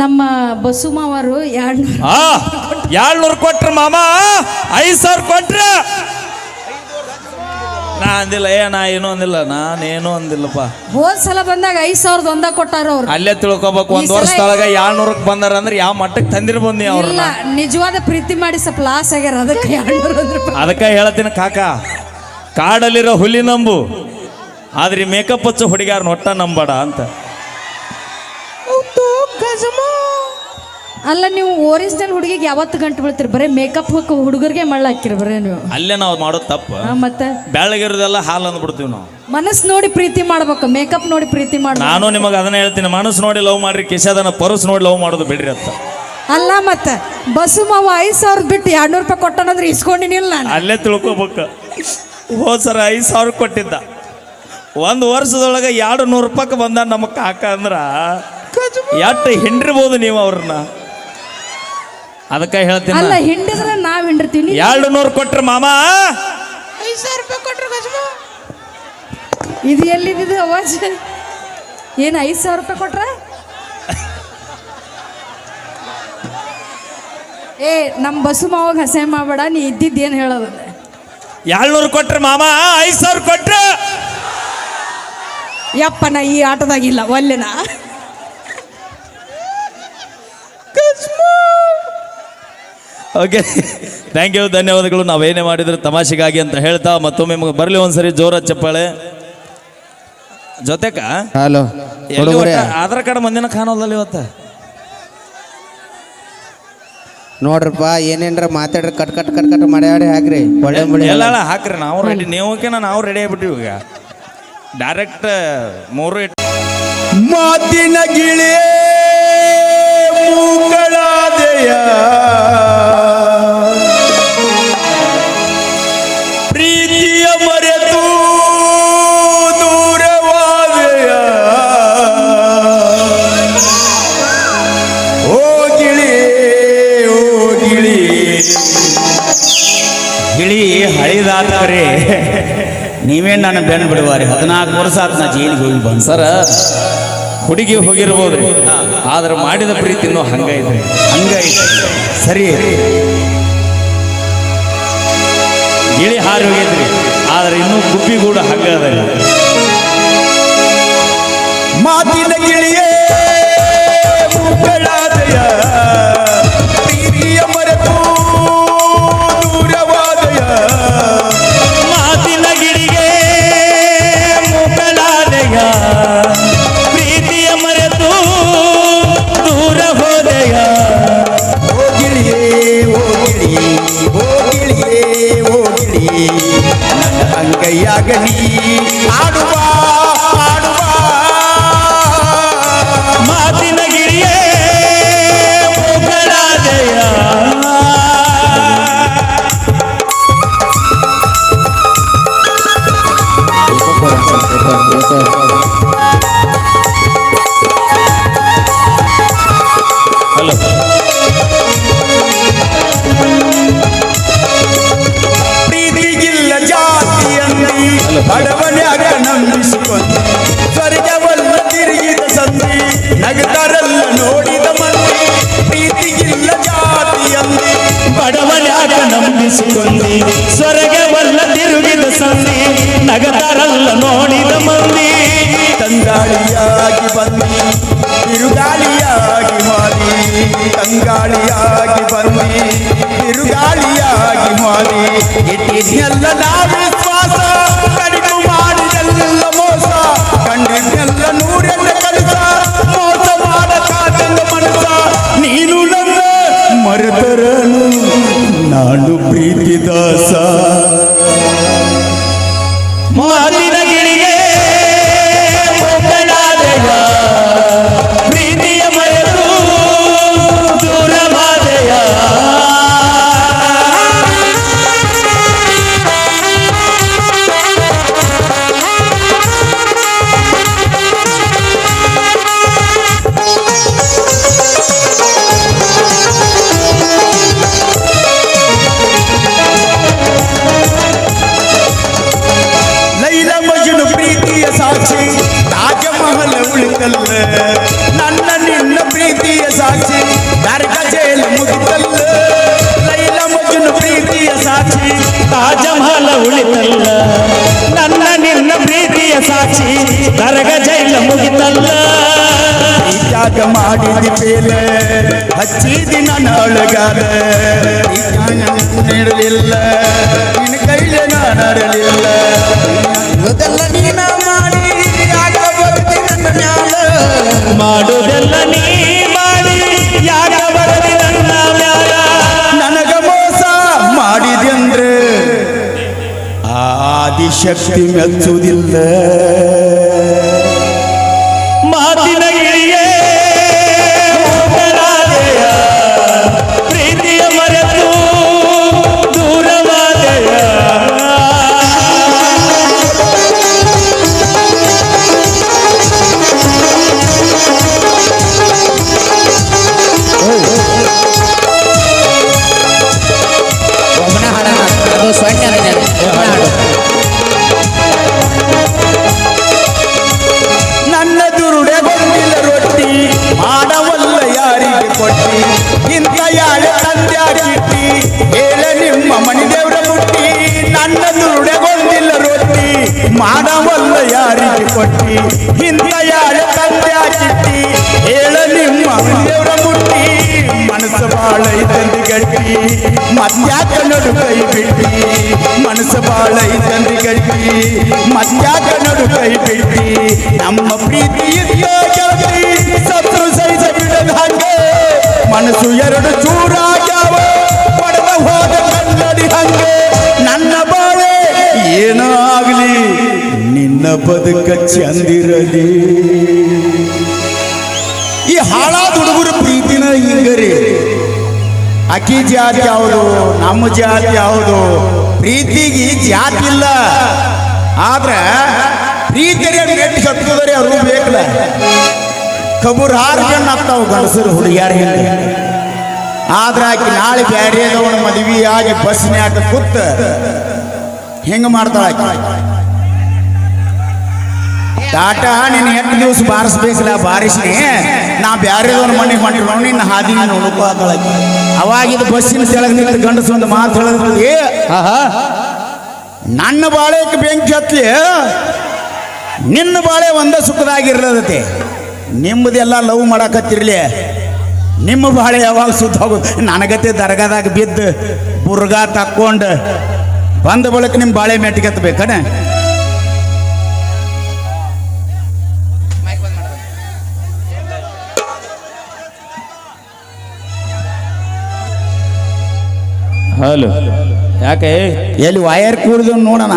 ನಮ್ಮ ಬಸುಮಾವರು ಎರಡ್ನೂರು ಕೊಟ್ರ ಮಾಮ ಐದು ಸಾವಿರ ಕೊಟ್ರ. ನಾ ಅಂದಿಲ್ಲ ಏ ನಾ ಏನೂ ಅಂದಿಲ್ಲ ನಾನೇನು ಅಂದಿಲ್ಲಪ್ಪ. ಹೋದ್ ಸಲ ಬಂದಾಗ ಐದ್ ಸಾವಿರದ ಒಂದ ಕೊಟ್ಟಾರ ಅವ್ರು. ಅಲ್ಲೇ ತಿಳ್ಕೊಬೇಕು ಒಂದ್ ವರ್ಷದೊಳಗ ಏಳ್ನೂರಕ್ಕೆ ಬಂದಾರ ಅಂದ್ರೆ ಯಾವ ಮಟ್ಟಕ್ಕೆ ತಂದಿರ್ಬೋದು ನೀ ಇಲ್ಲ ಅವ್ರನ್ನ ನಿಜವಾದ ಪ್ರೀತಿ ಮಾಡಿ ಸ್ವಲ್ಪ ಲಾಸ್ ಆಗ್ಯಾರ ಅದಕ್ಕೆ ಅದಕ್ಕೆ ಹೇಳ್ತೀನಿ ಕಾಕ ಕಾಡಲ್ಲಿರೋ ಹುಲಿ ನಂಬು. ಆದ್ರೆ ಮೇಕಪ್ ಹಚ್ಚೋ ಹುಡುಗ್ಯಾರ ಒಟ್ಟ ನಂಬಡ ಅಂತ. ಅಲ್ಲ ನೀವು ಒರಿಜಿನಲ್ ಹುಡುಗಿಗೆ ಯಾವತ್ತು ಗಂಟು ಬೀಳ್ತೀರಿ? ಬರೀ ಮೇಕಪ್ ಹುಡುಗರಿಗೆ ಮಳ್ಳ ಹಾಕಿರಿ ಬರೀ ನೀವು. ಅಲ್ಲೇ ನಾವು ಮಾಡೋದು ತಪ್ಪು. ಮತ್ತೆ? ಬೆಳಗಿರೋದೆಲ್ಲ ಹಾಲು ಅಂದ್ಬಿಡ್ತೀವಿ ನಾವು. ಮನಸ್ಸು ನೋಡಿ ಪ್ರೀತಿ ಮಾಡ್ಬೇಕು ಮೇಕಪ್ ನೋಡಿ ಪ್ರೀತಿ ಮಾಡ್ಬೇಕು. ನಾನು ನಿಮಗೆ ಅದನ್ನ ಹೇಳ್ತೀನಿ ಮನಸ್ಸು ನೋಡಿ ಲವ್ ಮಾಡ್ರಿ ಕಿಶದನ ಪರಸ್ ನೋಡಿ ಲವ್ ಮಾಡೋದು ಬಿಡ್ರಿ ಅಂತ. ಅಲ್ಲ ಮತ್ತೆ? ಬಸ್ಸು ಮಾವ ಐದು ಸಾವಿರ ಬಿಟ್ಟು ಎರಡ್ನೂರು ರೂಪಾಯಿ ಕೊಟ್ಟನಂದ್ರೆ ಇಸ್ಕೊಂಡಿನಿಲ್ಲ ನಾನು. ಅಲ್ಲೇ ತಿಳ್ಕೊಬೇಕು. ಹೋದ್ ಸರ ಐದು ಸಾವಿರ ಕೊಟ್ಟಿದ್ದ. ಒಂದು ವರ್ಷದೊಳಗೆ ಎರಡು ನೂರು ರೂಪಾಯಿಗೆ ಬಂದ ನಮ್ಮ ಕಾಕ ಅಂದ್ರ ಎಷ್ಟು ಹಿಂಡಿರ್ಬೋದು ನೀವು ಅವ್ರನ್ನ? ಅದಕ್ಕೆ ಹೇಳ್ತೀನಿ ಅಲ್ಲ ಹಿಂಡಿದ್ರೆ ನಾವ್ ಹಿಂಡಿರ್ತೀವಿ. ಎರಡು ನೂರು ಕೊಟ್ರ ಮಾಮ. ಇದು ಎಲ್ಲಿದ್ದು ಅವಾಜ್? ಏನು ಐದು ಸಾವಿರ ರೂಪಾಯಿ ಕೊಟ್ರ? ಏ ನಮ್ಮ ಬಸ್ಸು ಮಾವಾಗ ಹಸೆ ಮಾಡಬೇಡ ನೀ ಇದ್ದಿದ್ದು ಏನು ಹೇಳೋದು? ಏಳ್ನೂರು ಕೊಟ್ರೆ ಮಾಮ. ಐದು ಸಾವಿರ ಕೊಟ್ರೆ. ಯಪ್ಪ ನಾ ಈ ಆಟದಾಗಿಲ್ಲ ಒಲ್ಲೆನ? ಓಕೆ ಥ್ಯಾಂಕ್ ಯು ಧನ್ಯವಾದಗಳು. ನಾವೇನೇ ಮಾಡಿದ್ರು ತಮಾಷೆಗಾಗಿ ಅಂತ ಹೇಳ್ತಾ ಮತ್ತೊಮ್ಮೆ ನಿಮಗೆ ಬರಲಿ ಒಂದ್ಸರಿ ಜೋರ ಚಪ್ಪಾಳೆ. ಜೊತೆಕ ಹಲೋ ಎಲ್ಲಿ ಹುಡುಗರೇ ಒಟ್ಟ ಆಧಾರ್ ಕಾರ್ಡ್ ಮಂದಿನ ಕಾಣೋದಲ್ಲ ಇವತ್ತ? ನೋಡ್ರಪ್ಪ ಏನೇನ್ರ ಮಾತಾಡ್ರಿ ಕಟ್ ಕಟ್ ಕಟ್ ಕಟ್ ಮಾಡ್ಯಾಡಿ ಹಾಕ್ರಿ. ಒಳ್ಳೆ ಮುಳಿ ಎಲ್ಲ ಎಲ್ಲ ಹಾಕ್ರಿ ನಾವು ರೆಡಿ ನೀವಕ್ಕಿನ ನಾವು ರೆಡಿ ಆಗ್ಬಿಟ್ಟಿವಿ ಈಗ. ಡೈರೆಕ್ಟ್ ಮೂರು ಇಟ್ ಮಾತಿನ ಗಿಳಿ ಮೂಗಳಾದೆಯ ಹಳಿದಾತ್ರಿ ನೀವೇ ನನ್ನ ಬೆನ್ನು ಬಿಡುವಾರಿ? ಹದಿನಾಲ್ಕು ವರ್ಷ ಆತ್ ನಾ ಜೈಲಿಗೆ ಹೋಗಿ ಬಂದು. ಸರ ಹುಡುಗಿ ಹೋಗಿರ್ಬೋದು. ಆದ್ರೆ ಮಾಡಿದ ಪ್ರೀತಿ ಇನ್ನೂ ಹಂಗೈತೆ ಸರಿ ಸರಿ ಇಳಿ ಹಾರಿ ಹೋಗಿದ್ರಿ ಆದ್ರೆ ಇನ್ನೂ ಗುಬ್ಬಿಗೂಡ ಹಂಗ ಅದ ಮಾತಿನ ಗಿಳಿಯೇ 愿你。ಬಡವನ್ಯಾಗ ನಂಬಿಸಿಕೊಂಡಿ ಸ್ವರ್ಗವಲ್ಲ ತಿರುಗಿದ ಸಂಧಿ ನಗದರಲ್ಲ ನೋಡಿದ ಮಂದಿ ಪ್ರೀತಿಗಿಲ್ಲ ಜಾತಿಯಲ್ಲಿ ಬಡವನ್ಯಾಗ ನಂಬಿಸಿಕೊಂಡಿ ಸ್ವರ್ಗವಲ್ಲ ತಿರುಗಿದ ಸಂಧಿ ನಗದರಲ್ಲ ನೋಡಿದ ಮಂದಿ. ತಂಗಾಳಿಯಾಗಿ ಬಂದಿ, ತಿರುಗಾಳಿಯಾಗಿ ಮಾಡಿ ತಂಗಾಳಿಯಾಗಿ ಬಂದಿ. ನಾನು ಪ್ರೀತಿ ದಾಸ ಸಾಕ್ಷಿ ತಾಜಮಹಲ ಉಳಿತಲ್ಲ. ನನ್ನ ನಿನ್ನ ಪ್ರೀತಿಯ ಸಾಕ್ಷಿ ದರಗ ಜೈಲ ಮುಗಿತಲ್ಲ. ತ್ಯಾಗ ಮಾಡಿದ ಮೇಲೆ ಹಚ್ಚಿ ದಿನ ನೊಳಗಾದ. ನೀಡಲಿಲ್ಲ ನಿನ್ನ ಕೈಲೆ ನಾಡಲಿಲ್ಲ. ಮೊದಲ ನೀನ ಮಾಡಿ ಮಾಡುವುದೆಲ್ಲ ನೀ شبت مكتود الله ಮಾಡವಲ್ಲ ಯಾರಿಗೆ ಕೊಟ್ಟಿ ಇಂಥ ಯಾಳೆ ತಂದ್ಯಾಕಿಟ್ಟಿ ಹೇಳ ನಿಮ್ಮ ಮನೆ ದೇವ್ರ ಮುಟ್ಟಿ ಮನಸ್ಸು ಬಾಳ ಇದ್ದಂದು ಗಟ್ಟಿ ಮತ್ಯಾಕ ನಡು ಕೈ ಬಿಟ್ಟಿ ಮನಸ್ಸು ಬಾಳ ಇದ್ದಂದು ಗಟ್ಟಿ ಮತ್ಯಾಕ ನಡು ಕೈ ಬಿಟ್ಟಿ ನಮ್ಮ ಪ್ರೀತಿ ಇದ್ದ ಗೆಳತಿ ಸತ್ರು ಸಹಿತ ಬಿಡದ ಹಂಗೆ ಮನಸ್ಸು ಎರಡು ಚೂರಾಗ್ಯಾವ ನಿನ್ನ ಬದುಕ ಚಂದಿರಲಿ. ಈ ಹಾಳಾದ ಹುಡುಗರ ಪ್ರೀತಿನ ಹಿಂಗರಿ. ಅಕ್ಕಿ ಜಾತಿ ಯಾವುದು? ನಮ್ಮ ಜಾತಿ ಯಾವುದು? ಪ್ರೀತಿಗೆ ಜಾತಿ ಇಲ್ಲ. ಆದ್ರೆ ಪ್ರೀತಿಯ ನೆಟ್ಟು ಕಟ್ಟುದರೆ ಅವರು ಬೇಕಲ್ಲ. ಕಬೂರ್ ಜನ ಆಗ್ತಾವ ಗಂಡಸರು ಹುಡುಗಿಯಾರ ಹೇಳಿ ಆದ್ರೆ ಆಕಿ ನಾಳೆ ಬ್ಯಾರೇದವನ ಮದುವೆ ಆಗಿ ಬಸ್ನ್ಯಾಗ ಕೂತ ಹೆಂಗ ಮಾಡ್ತಾಳ ಆಕಿ? ಟಾಟಾ ನಿನ್ನ ಎಂಟು ದಿವಸ ಬಾರಿಸ್ಬೇಕಲ್ಲ ಬಾರಿಸಿ ನಾ ಬ್ಯಾರೆದವ್ರ ಮನೆಗೆ ಹೊಂಟಿರೋ ನಿನ್ನ ಹಾದಿ ನೋಡ್ಕೋ ಅವಾಗಿದ ಬಸ್ಸಿನ ಕೆಳಗೆ ನಿಂತ ಗಂಡಸ ಒಂದು ಮಾತು ಹೇಳಿದ್ರು ಏ ಆಹಾ. ನನ್ನ ಬಾಳೆಗೆ ಬೆಂಕಿ ಹತ್ಲಿ. ನಿನ್ನ ಬಾಳೆ ಒಂದ ಸುಖದಾಗಿರ್ಲದತೆ ನಿಮ್ಮದೆಲ್ಲ ಲವ್ ಮಾಡಕತ್ತಿರ್ಲಿ. ನಿಮ್ಮ ಬಾಳೆ ಯಾವಾಗ ಸುತ್ತ ಹೋಗೋದು? ನನಗತ್ತೆ ದರ್ಗಾದಾಗ ಬಿದ್ದು ಬುರ್ಗಾ ತಕ್ಕೊಂಡು ಬಂದ ಬಳಿಕ ನಿಮ್ಮ ಬಾಳೆ ಮೆಟ್ಟಿಗೆ ಹಲೋ. ಯಾಕೆ? ಎಲ್ಲಿ ವಯರ್ ಕೂಡಿದ್ ನೋಡೋಣ.